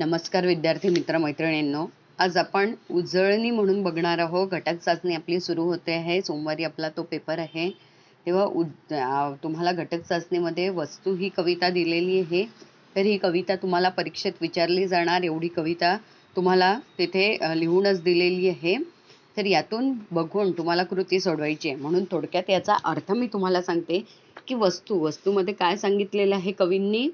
नमस्कार विद्यार्थी मित्र मैत्रिणींनो. आज आपण उजळणी म्हणून बघणार आहोत. घटक चाचणी आपली सुरू होते आहे. सोमवारी आपला तो पेपर आहे. तेव्हा उज तुम्हाला घटक चाचणीमध्ये वस्तू ही कविता दिलेली आहे. तर ही कविता तुम्हाला परीक्षेत विचारली जाणार. एवढी कविता तुम्हाला तिथे लिहूनच दिलेली आहे. तर यातून बघून तुम्हाला कृती सोडवायची आहे. म्हणून थोडक्यात याचा अर्थ मी तुम्हाला सांगते की वस्तू वस्तूमध्ये काय सांगितलेलं आहे कवींनी?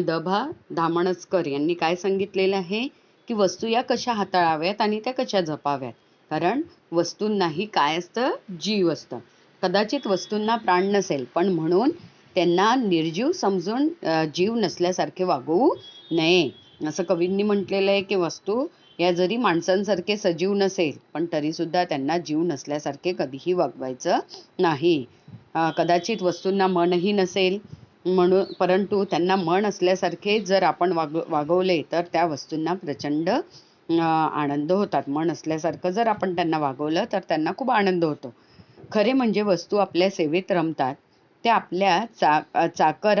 द भा धामणसकर यांनी काय सांगितलेलं आहे? की वस्तू या कशा हाताळाव्यात आणि त्या कशा जपाव्यात? कारण वस्तूंनाही काय असतं? जीव असतं. कदाचित वस्तूंना प्राण नसेल पण म्हणून त्यांना निर्जीव समजून जीव नसल्यासारखे वागवू नये. असं कवींनी म्हटलेलं आहे की वस्तू या जरी माणसांसारखे सजीव नसेल पण तरी सुद्धा त्यांना जीव नसल्यासारखे कधीही वागवायचं नाही. कदाचित वस्तूंना मनही नसेल म्हणून परंतु त्यांना मन असल्यासारखे जर आपण वाग वागवले तर त्या वस्तूंना प्रचंड आनंद होतात. मन असल्यासारखं जर आपण त्यांना वागवलं तर त्यांना खूप आनंद होतो. खरे म्हणजे वस्तू आपल्या सेवेत रमतात. त्या आपल्या चा चाकर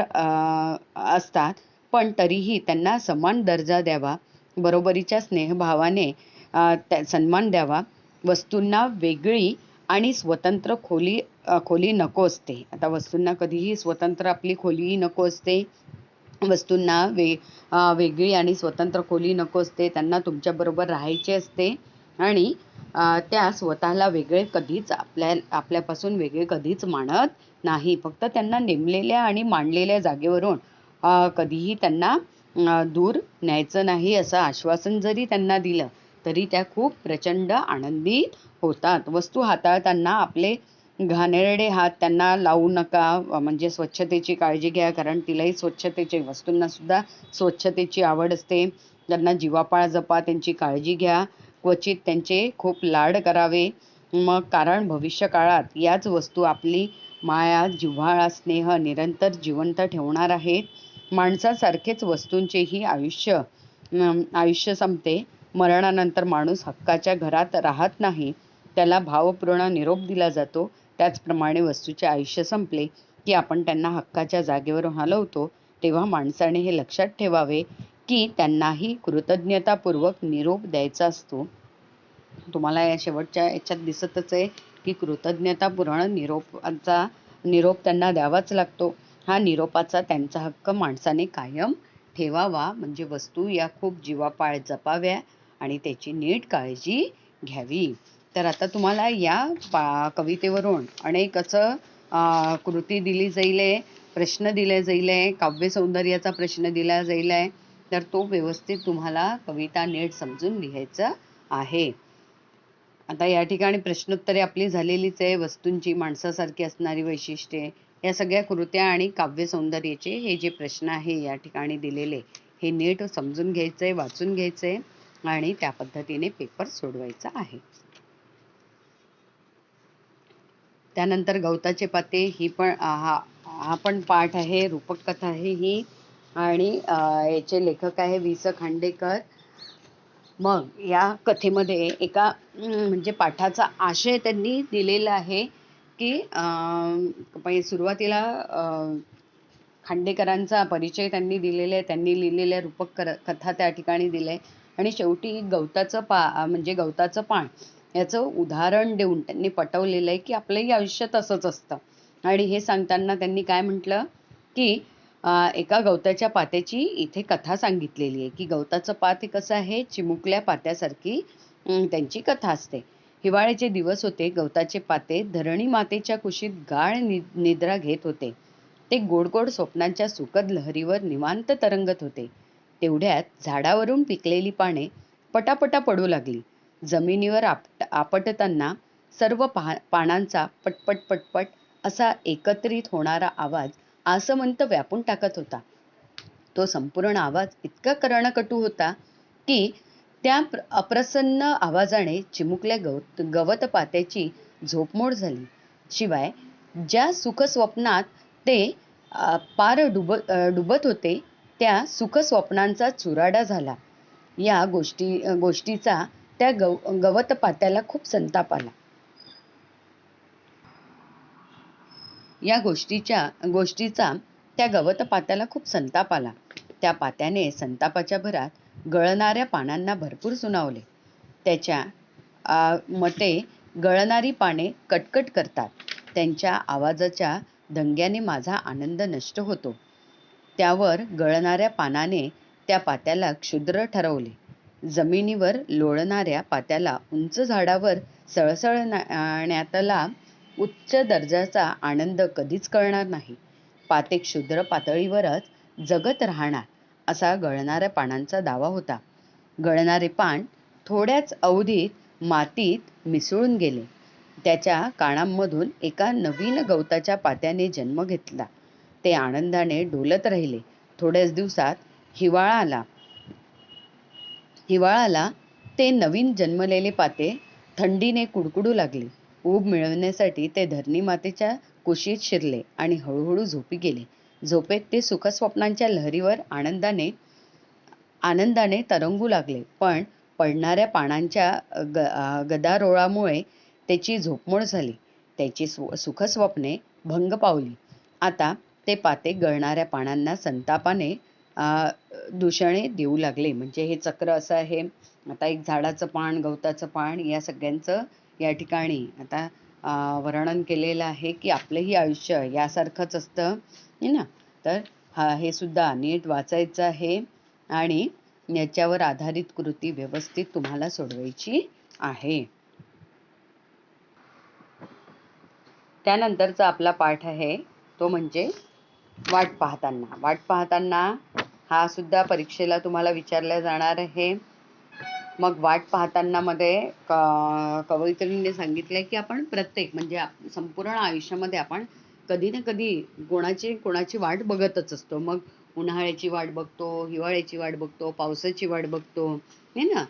असतात. पण तरीही त्यांना समान दर्जा द्यावा बरोबरीच्या स्नेहभावाने त्या सन्मान द्यावा. वस्तूंना वेगळी आणि स्वतंत्र खोली खोली नको असते. आता वस्तूंना कधीही स्वतंत्र आपली खोलीही नको असते. वस्तूंना वे वेगळी आणि स्वतंत्र खोली नको असते. त्यांना तुमच्याबरोबर राहायचे असते. आणि त्या स्वतःला वेगळे कधीच आपल्या आपल्यापासून वेगळे कधीच मानत नाही. फक्त त्यांना नेमलेल्या आणि मांडलेल्या जागेवरून कधीही त्यांना दूर न्यायचं नाही असं आश्वासन जरी त्यांना दिलं तरी त्या खूप प्रचंड आनंदी होतात. वस्तू हाताळताना आपले घाणेरडे हात त्यांना लावू नका. म्हणजे स्वच्छतेची काळजी घ्या कारण तिलाही स्वच्छतेची वस्तूंना सुद्धा स्वच्छतेची आवड असते. त्यांना जीवापाळ जपा त्यांची काळजी घ्या. क्वचित त्यांचे खूप लाड करावे. मग कारण भविष्य काळात याच वस्तू आपली माया जिव्हाळा स्नेह निरंतर जिवंत ठेवणार आहेत. माणसासारखेच वस्तूंचेही आयुष्य आयुष्य संपते. मरणानंतर माणूस हक्काच्या घरात राहत नाही त्याला भावपूर्ण निरोप दिला जातो. त्याचप्रमाणे वस्तूचे आयुष्य संपले की आपण त्यांना हक्काच्या जागेवर हलवतो तेव्हा माणसाने हे लक्षात ठेवावे की त्यांनाही कृतज्ञतापूर्वक निरोप द्यायचा असतो. तुम्हाला या शेवटच्या याच्यात दिसतच आहे की कृतज्ञतापूर्ण निरोपाचा निरोप त्यांना द्यावाच लागतो. हा निरोपाचा त्यांचा हक्क माणसाने कायम ठेवावा. म्हणजे वस्तू या खूप जीवापाळ जपाव्या. आणि त्याची नीट काळजी घ्यावी. तर आता तुम्हाला या पा कवितेवरून अनेक असं कृती दिली जाईल आहे प्रश्न दिले जाईल आहे काव्यसौंदर्याचा प्रश्न दिला जाईल आहे तर तो व्यवस्थित तुम्हाला कविता नीट समजून लिहायचं आहे. आता या ठिकाणी प्रश्नोत्तरे आपली झालेलीच आहे वस्तूंची माणसासारखी असणारी वैशिष्ट्ये या सगळ्या कृत्या आणि काव्यसौंदर्याचे हे जे प्रश्न आहे या ठिकाणी दिलेले हे नीट समजून घ्यायचं आहे वाचून घ्यायचं आहे आणि त्या पद्धतीने पेपर सोडवायचा आहे. त्यानंतर गवताचे पाते ही पण हा हा पण पाठ आहे रूपक कथा आहे ही. आणि याचे लेखक आहे वि स खांडेकर. मग या कथेमध्ये एका म्हणजे पाठाचा आशय त्यांनी दिलेला आहे की अं, म्हणजे सुरुवातीला अं, खांडेकरांचा परिचय त्यांनी दिलेला आहे. त्यांनी लिहिलेल्या रूपक कर- कथा त्या ठिकाणी दिलंय आणि शेवटी गवताचं पा म्हणजे गवताचं पान याचं उदाहरण देऊन त्यांनी पटवलेलं आहे की आपलंही आयुष्य तसंच असतं. आणि हे सांगताना त्यांनी काय म्हटलं? की एका गवताच्या पात्याची इथे कथा सांगितलेली आहे की गवताचं पात हे कसं आहे? चिमुकल्या पात्यासारखी त्यांची कथा असते. हिवाळ्याचे दिवस होते गवताचे पाते धरणी मातेच्या कुशीत गाळ निद्रा घेत होते. ते गोड गोड स्वप्नांच्या सुखद लहरीवर निवांत तरंगत होते. तेवढ्यात झाडावरून पिकलेली पाने पटापटा पडू लागली. जमिनीवर आपट आपटताना सर्व पहा पानांचा पटपट पटपट असा एकत्रित होणारा आवाज आसमंत व्यापून टाकत होता. तो संपूर्ण आवाज इतका कर्णकटू होता की त्या अप्रसन्न आवाजाने चिमुकल्या गवत गवत पात्याची झोपमोड झाली. शिवाय ज्या सुखस्वप्नात ते पार डुब डुबत होते त्या सुखस्वप्नांचा चुराडा झाला. या गोष्टी गोष्टीचा त्या गव गवत पात्याला खूप संताप आला. या गोष्टीच्या गोष्टीचा त्या गवत पात्याला खूप संताप आला. त्या पात्याने संतापाच्या भरात गळणाऱ्या पानांना भरपूर सुनावले. त्याच्या मते गळणारी पाने कटकट करतात. त्यांच्या आवाजाच्या दंग्याने माझा आनंद नष्ट होतो. त्यावर गळणाऱ्या पानाने त्या पात्याला क्षुद्र ठरवले. जमिनीवर लोळणाऱ्या पात्याला उंच झाडावर सळसळण्यातला उच्च दर्जाचा आनंद कधीच कळणार नाही. पाते क्षुद्र पातळीवरच जगत राहणार असा गळणाऱ्या पानांचा दावा होता. गळणारे पान थोड्याच अवधीत मातीत मिसळून गेले. त्याच्या कानांमधून एका नवीन गवताच्या पात्याने जन्म घेतला. ते आनंदाने डोलत राहिले. थोड्याच दिवसात हिवाळा आला हिवाळाला ते नवीन जन्मलेले पाते थंडीने कुडकुडू लागले. ऊब मिळवण्यासाठी ते धरणी मातेच्या कुशीत शिरले आणि हळूहळू झोपी गेले. झोपेत ते सुखस्वप्नांच्या लहरीवर आनंदाने आनंदाने तरंगू लागले. पण पडणाऱ्या पानांच्या ग गदारोळामुळे त्याची झोपमोड झाली. त्याची सु सुखस्वप्ने भंग पावली. आता ते पाते गळणाऱ्या पानांना संतापाने दूषणे देऊ लागले. म्हणजे हे चक्र असं आहे आता एक झाडाचं पान गवताचं पान या सगळ्यांचं या ठिकाणी आता वर्णन केलेलं आहे की आपलंही आयुष्य यासारखंच असतं है ना? तर हा हे सुद्धा नीट वाचायचं आहे आणि याच्यावर आधारित कृती व्यवस्थित तुम्हाला सोडवायची आहे. त्यानंतरचा आपला पाठ आहे तो म्हणजे वाट पाहताना. वाट पाहताना हा सुद्धा परीक्षेला तुम्हाला विचारलं जाणार आहे. मग वाट पाहताना मध्ये कवयित्रींनी सांगितलंय की आपण प्रत्येक म्हणजे संपूर्ण आयुष्यामध्ये आपण कधी ना कधी कोणाची कोणाची वाट बघतच असतो. मग उन्हाळ्याची वाट बघतो हिवाळ्याची वाट बघतो पावसाची वाट बघतो हे ना?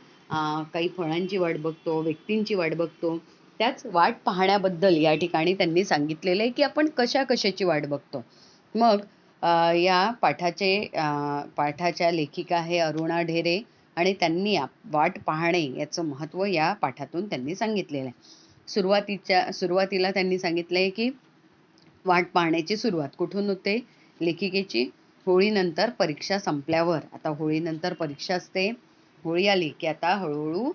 काही फळांची वाट बघतो व्यक्तींची वाट बघतो. त्याच वाट पाहण्याबद्दल या ठिकाणी त्यांनी सांगितलेलं आहे की आपण कशा कशाची वाट बघतो. मग या पाठाचे पाठाच्या लेखिका आहे अरुणा ढेरे आणि त्यांनी आप- वाट पाहणे याचं महत्त्व या पाठातून त्यांनी सांगितलेलं आहे. सुरुवातीच्या सुरुवातीला त्यांनी सांगितलंय की वाट पाहण्याची सुरुवात कुठून होते? लेखिकेची. होळीनंतर परीक्षा संपल्यावर. आता होळीनंतर परीक्षा असते. होळी आली की आता हळूहळू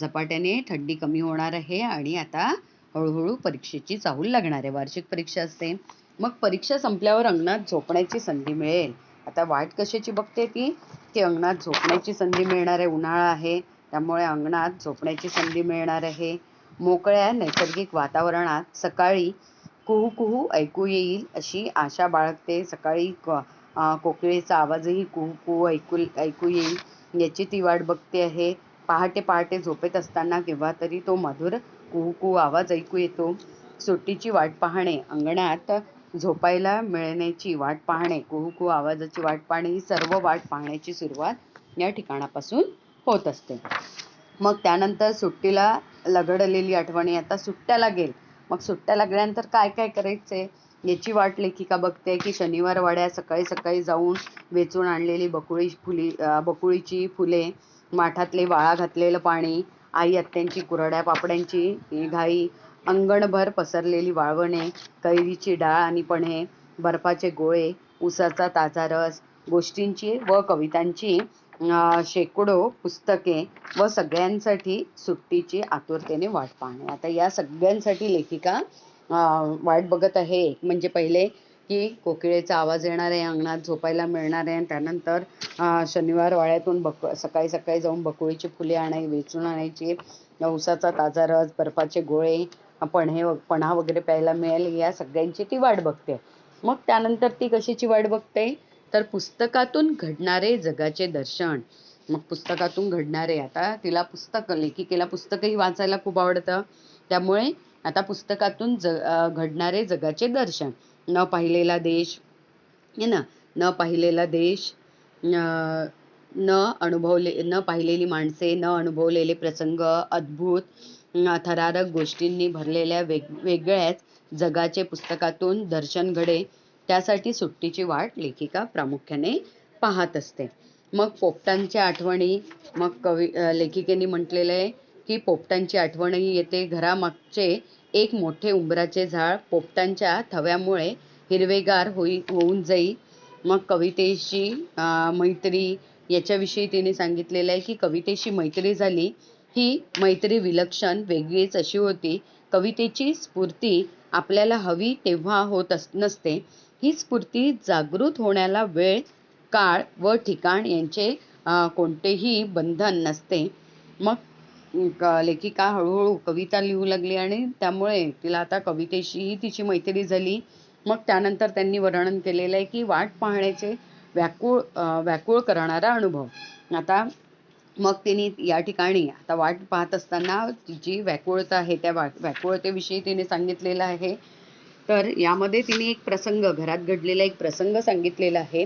झपाट्याने थंडी कमी होणार आहे आणि आता हळूहळू परीक्षेची चाहूल लागणार आहे. वार्षिक परीक्षा असते. मग परीक्षा संपल्यावर अंगणात झोपण्याची संधी मिळेल. आता वाट कशाची बघते ती? की अंगणात झोपण्याची संधी मिळणार आहे उन्हाळा आहे त्यामुळे अंगणात झोपण्याची संधी मिळणार आहे. मोकळ्या नैसर्गिक वातावरणात सकाळी कुहू कुहू ऐकू येईल अशी आशा बाळगते. सकाळी क- कोकिळेचा आवाजही कुहू कुहू ऐकू ऐकू येईल याची ती वाट बघते आहे. पहाटे पहाटे झोपेत असताना केव्हा तरी तो मधुर कुहू कुहू आवाज ऐकू येतो. सुट्टीची वाट पाहणे अंगणात झोपायला मिळण्याची वाट पाहणे कुहू कुहू आवाजाची वाट पाहणे ही सर्व वाट पाहण्याची सुरुवात या ठिकाणापासून होत असते. मग त्यानंतर सुट्टीला लगडलेली आठवणी आता सुट्ट्या लागेल मग सुट्ट्या लागल्यानंतर काय काय करायचंय याची वाट लेखिका बघते की शनिवार वाड्या सकाळी सकाळी जाऊन वेचून आणलेली बकुळी फुली बकुळीची फुले माठातले वाळा घातलेलं पाणी आई आत्यांची कुरड्या पापड्यांची घाई अंगणभर पसरलेली वाळवणे कैरीची डाळ आणि पणे बर्फाचे गोळे उसाचा ताजा रस गोष्टींची व कवितांची शेकडो पुस्तके व सगळ्यांसाठी सुट्टीची आतुरतेने वाट पाहणे. आता या सगळ्यांसाठी लेखिका वाट बघत आहे. एक म्हणजे पहिले की कोकिळेचा आवाज येणार आहे अंगणात झोपायला मिळणार आहे आणि त्यानंतर शनिवार वाड्यातून बक सकाळी सकाळी जाऊन बकुळीची फुले आणाय वेचून आणायची. उसाचा ताजा रस बर्फाचे गोळे पन्हे पणा वगैरे प्यायला मिळेल या सगळ्यांची ती वाट बघते. मग त्यानंतर ती कशाची वाट बघते? तर पुस्तकातून घडणारे जगाचे दर्शन. मग पुस्तकातून घडणारे आता तिला पुस्तक लेखिकेला पुस्तकही वाचायला खूप आवडतं. त्यामुळे आता पुस्तकातून ज घडणारे जगाचे दर्शन. न पाहिलेला देश हे ना न पाहिलेला देश न अनुभवले न पाहिलेली माणसे न अनुभवलेले प्रसंग अद्भुत. थरारक गोष्टींनी भरलेल्या वेग वेगळ्याच जगाचे पुस्तकातून दर्शन घडे त्यासाठी सुट्टीची वाट लेखिका प्रामुख्याने पाहत असते. मग पोपटांच्या आठवणी मग कवी लेखिकेने म्हटलेलं आहे की पोपटांची आठवणही येते घरामागचे एक मोठे उंबराचे झाड पोपटांच्या थव्यामुळे हिरवेगार होई होऊन जाई. मग कवितेशी मैत्री याच्याविषयी तिने सांगितलेलं आहे की कवितेशी मैत्री झाली ही मैत्री विलक्षण वेगळीच अशी होती. कवितेची स्फूर्ती आपल्याला हवी तेव्हा होत अस नसते. ही स्फूर्ती जागृत होण्याला वेळ काळ व ठिकाण यांचे कोणतेही बंधन नसते. मग क- लेखिका हळूहळू कविता लिहू लागली आणि त्यामुळे तिला आता कवितेशीही तिची मैत्री झाली. मग त्यानंतर त्यांनी वर्णन केलेलं आहे की वाट पाहण्याचे व्याकुळ व्याकुळ करणारा अनुभव. आता मग तिने या ठिकाणी आता वाट पाहत असताना जी व्याकुळता आहे त्या वा व्याकुळतेविषयी तिने सांगितलेलं आहे. तर यामध्ये तिने एक प्रसंग घरात घडलेला एक प्रसंग सांगितलेला आहे.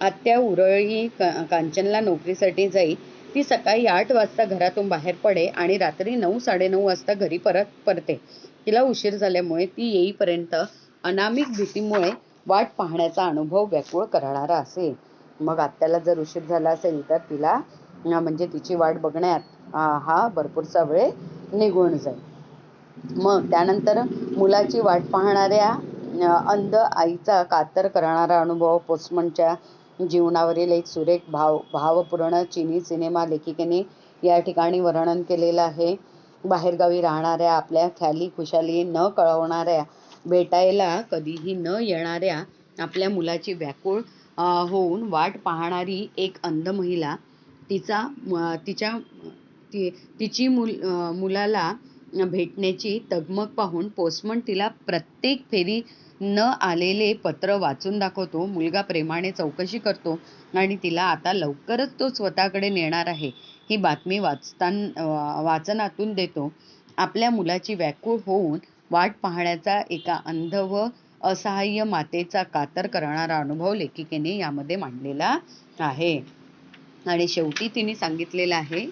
आत्या उरळी का- कांचनला नोकरीसाठी जाई ती सकाळी आठ वाजता घरातून बाहेर पडे आणि रात्री नऊ साडेनऊ वाजता घरी परत परते. तिला उशीर झाल्यामुळे ती येईपर्यंत अनामिक भीतीमुळे वाट पाहण्याचा अनुभव व्याकुळ करणारा असे मग आत्याला जर उशीर झाला असेल तर तिला म्हणजे तिची वाट बघण्यात हा भरपूरसा वेळ निघून जाईल. मग त्यानंतर मुलाची वाट पाहणाऱ्या अंध आईचा कातर करणारा अनुभव पोस्टमनच्या जीवनावरील एक सुरेख भाव भावपूर्ण चिनी सिनेमा लेखिकेने या ठिकाणी वर्णन केलेलं आहे. बाहेरगावी राहणाऱ्या आपल्या ख्याली खुशाली न कळवणाऱ्या भेटायला कधीही न येणाऱ्या आपल्या मुलाची व्याकुळ होऊन वाट पाहणारी एक अंध महिला तिचा तिच्या ती तिची मुल मुलाला भेटण्याची तगमग पाहून पोस्टमन तिला प्रत्येक फेरी न आलेले पत्र वाचून दाखवतो मुलगा प्रेमाने चौकशी करतो आणि तिला आता लवकरच तो स्वतःकडे नेणार आहे. ही बातमी वाचतान वाचनातून देतो. आपल्या मुलाची व्याकुळ होऊन वाट पाहण्याचा एका अंध व असहाय्य मातेचा कातर करणारा अनुभव लेखिकेने यामध्ये मांडलेला आहे. आणि शेवटी तिने सांगितलेलं आहे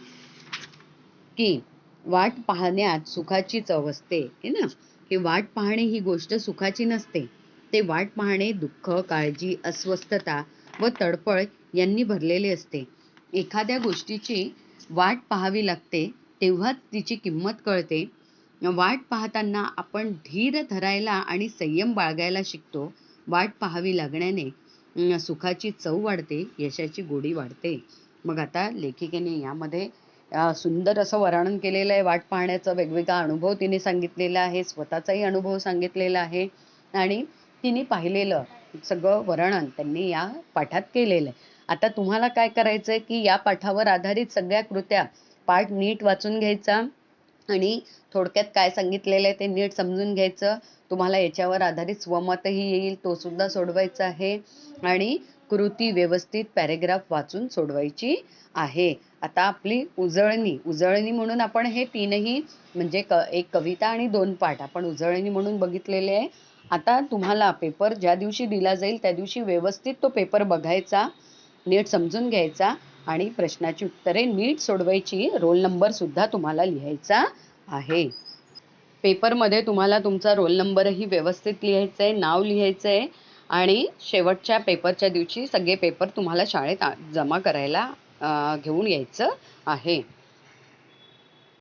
की वाट पाहण्यात सुखाची चव असते हे ना? की वाट पाहणे ही गोष्ट सुखाची नसते. ते वाट पाहणे दुःख काळजी अस्वस्थता व तडफड यांनी भरलेले असते. एखाद्या गोष्टीची वाट पाहावी लागते तेव्हाच तिची किंमत कळते. वाट पाहताना आपण धीर धरायला आणि संयम बाळगायला शिकतो. वाट पाहावी लागण्याने सुखाची चव वाढते यशाची गोडी वाढते. मग आता लेखिकेने यामध्ये सुंदर असं वर्णन केलेलं आहे. वाट पाहण्याचा वेगवेगळा अनुभव तिने सांगितलेला आहे स्वतःचाही अनुभव सांगितलेला आहे. आणि तिने पाहिलेलं सगळं वर्णन त्यांनी या पाठात केलेलं आहे. आता तुम्हाला काय करायचं आहे की या पाठावर आधारित सगळ्या कृत्या पाठ नीट वाचून घ्यायचा आणि थोडक्यात काय सांगितलेलं आहे ते नीट समजून घ्यायचं. तुम्हाला याच्यावर आधारित स्वमतही येईल. तो सुद्धा सोडवायचा आहे. आणि कृती व्यवस्थित पॅरेग्राफ वाचून सोडवायची आहे. आता आपली उजळणी उजळणी म्हणून आपण हे तीनही म्हणजे क एक कविता आणि दोन पाठ आपण उजळणी म्हणून बघितलेले आहे. आता तुम्हाला पेपर ज्या दिवशी दिला जाईल त्या दिवशी व्यवस्थित तो पेपर बघायचा नीट समजून घ्यायचा आणि प्रश्नाची उत्तरे नीट सोडवायची. रोल नंबरसुद्धा तुम्हाला लिहायचा आहे. पेपरमध्ये तुम्हाला तुमचा रोल नंबरही व्यवस्थित लिहायचा आहे नाव लिहायचं आहे आणि शेवटच्या पेपरच्या दिवशी सगळे पेपर तुम्हाला शाळेत जमा करायला घेऊन यायचं आहे.